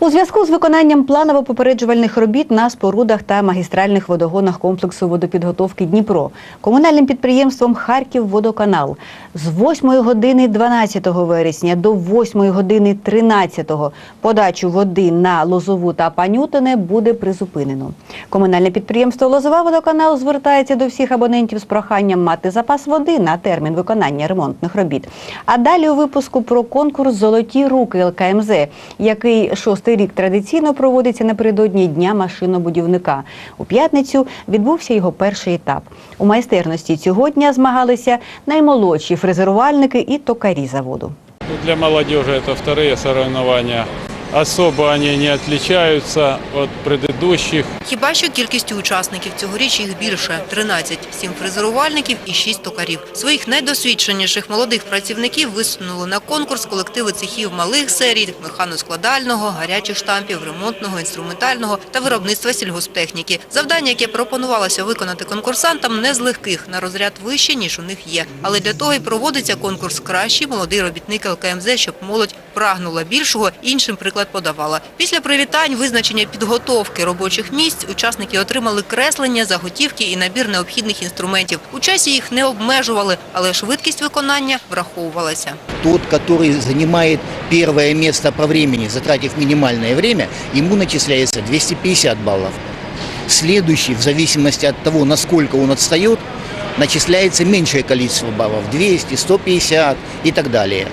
У зв'язку з виконанням планово-попереджувальних робіт на спорудах та магістральних водогонах комплексу водопідготовки Дніпро комунальним підприємством Харківводоканал з 8 години 12 вересня до 8 години 13 подачу води на Лозову та Панютине буде призупинено. Комунальне підприємство Лозова водоканал звертається до всіх абонентів з проханням мати запас води на термін виконання ремонтних робіт. А далі у випуску про конкурс Золоті руки ЛКМЗ, який шостий рік традиційно проводиться напередодні дня машинобудівника. У п'ятницю відбувся його перший етап. У майстерності цього дня змагалися наймолодші фрезерувальники і токарі заводу. Для молодежи це вторые соревнования. Особо они не отличаются от предыдущих. Хіба що кількістю учасників цьогоріч їх більше – 13. Сім фрезерувальників і шість токарів. Своїх найдосвідченіших молодих працівників висунули на конкурс колективи цехів малих серій, механоскладального, гарячих штампів, ремонтного, інструментального та виробництва сільгосптехніки. Завдання, яке пропонувалося виконати конкурсантам, не з легких, на розряд вище, ніж у них є. Але для того і проводиться конкурс «Кращий молодий робітник ЛКМЗ», щоб молодь прагнула більшого, іншим подавала. Після привітань, визначення підготовки робочих місць, учасники отримали креслення, заготівки і набір необхідних інструментів. У часі їх не обмежували, але швидкість виконання враховувалася. Тот, который занимает первое место по времени, затратив минимальное время, ему начисляется 250 баллов. Следующий, в зависимости от того, насколько он отстает, начисляется меньшее количество баллов, 200, 150 и так далее.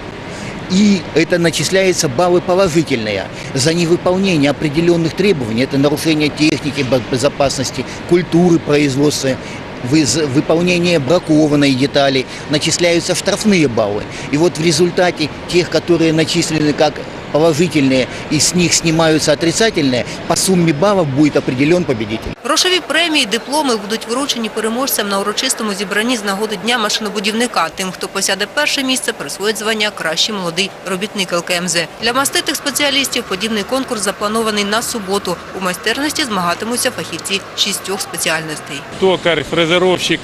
И это начисляются баллы положительные за невыполнение определенных требований. Это нарушение техники бе- безопасности, культуры производства, выполнение бракованной детали. Начисляются штрафные баллы. И вот в результате тех, которые начислены как положительные, и с них снимаются отрицательные, по сумме баллов будет определен победитель. Грошові премії, дипломи будуть вручені переможцям на урочистому зібранні з нагоди Дня машинобудівника. Тим, хто посяде перше місце, присвоїть звання «Кращий молодий робітник ЛКМЗ». Для маститих спеціалістів подібний конкурс запланований на суботу. У майстерності змагатимуться фахівці шістьох спеціальностей. Токарь, фрезеровщик,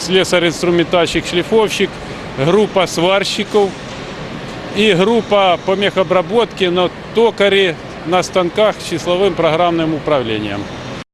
слесарь-инструментальщик, шлифовщик, группа сварщиков и група по мехобработке, на токарі на станках з числовим програмним управлением.